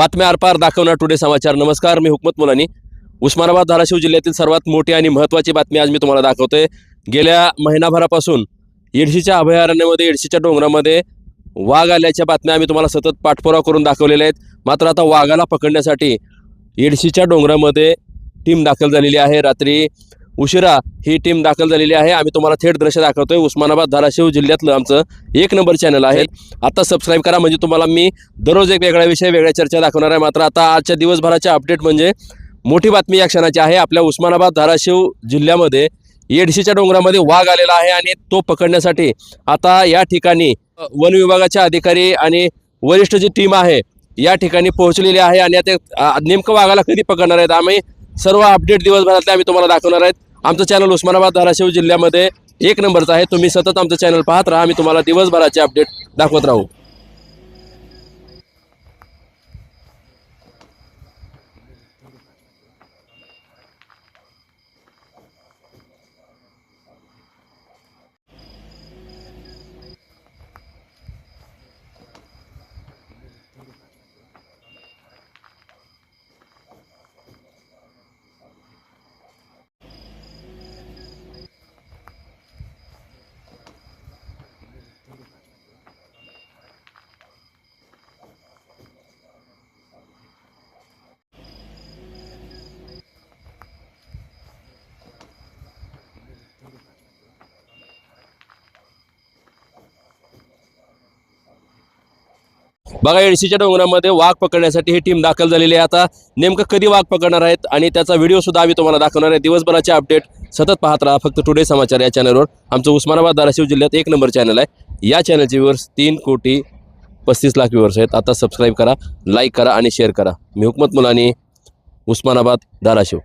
बातम्या आरपार दाखवणार टुडे समाचार. नमस्कार मी हुकमत मुलानी. उस्मानाबाद धाराशिव जिल्ह्यातील सर्वात मोठी आणि महत्त्वाची बातमी आज मी तुम्हाला दाखवतोय. गेल्या महिनाभरापासून येडशीच्या अभयारण्यामध्ये येडशीच्या डोंगरामध्ये वाघ आल्याच्या बातम्या आम्ही तुम्हाला सतत पाठपुरावा करून दाखवलेल्या आहेत. मात्र आता वाघाला पकडण्यासाठी येडशीच्या डोंगरामध्ये टीम दाखल झालेली आहे. रात्री उशिरा ही टीम दाखल झालेली आहे. आम्ही तुम्हाला थेट दृश्य दाखवतोय. उस्मानाबाद धाराशिव जिल्ह्यातलं आमचं एक नंबर चॅनल आहे. आता सबस्क्राईब करा. म्हणजे तुम्हाला मी दररोज एक वेगळा विषय वेगळ्या चर्चा दाखवणार आहे. मात्र आता आजच्या दिवसभराच्या अपडेट म्हणजे मोठी बातमी या क्षणाची आहे. आपल्या उस्मानाबाद धाराशिव जिल्ह्यामध्ये येडशीच्या डोंगरामध्ये वाघ आलेला आहे आणि तो पकडण्यासाठी आता या ठिकाणी वन विभागाच्या अधिकारी आणि वरिष्ठ जी टीम आहे या ठिकाणी पोहोचलेली आहे आणि आता नेमकं वाघाला कधी पकडणार आहेत? आम्ही सर्व अपडेट दिवसभरातले आम्ही तुम्हाला दाखवणार आहेत. आमचं चॅनल उस्मानाबाद धाराशिव जिल्ह्यामध्ये एक नंबरचं आहे. तुम्ही सतत आमचं चॅनल पाहत राहा. आम्ही तुम्हाला दिवसभराचे अपडेट दाखवत राहू. बघा एडशीच्या डोंगरामध्ये वाघ पकडण्यासाठी ही टीम दाखल झालेली आहे. आता नेमकं कधी वाघ पकडणार आहेत आणि त्याचा व्हिडिओ सुद्धा आम्ही तुम्हाला दाखवणार आहे. दिवसभराचे अपडेट सतत पाहत राहा. फक्त टुडे समाचार या चॅनलवर आमचं उस्मानाबाद धाराशिव जिल्ह्यात एक नंबर चॅनल आहे. या चॅनलचे व्ह्युअर्स तीन कोटी पस्तीस लाख व्ह्युअर्स आहेत. आता सबस्क्राईब करा लाईक करा आणि शेअर करा. मी हुकमत मुलानी उस्मानाबाद धाराशिव.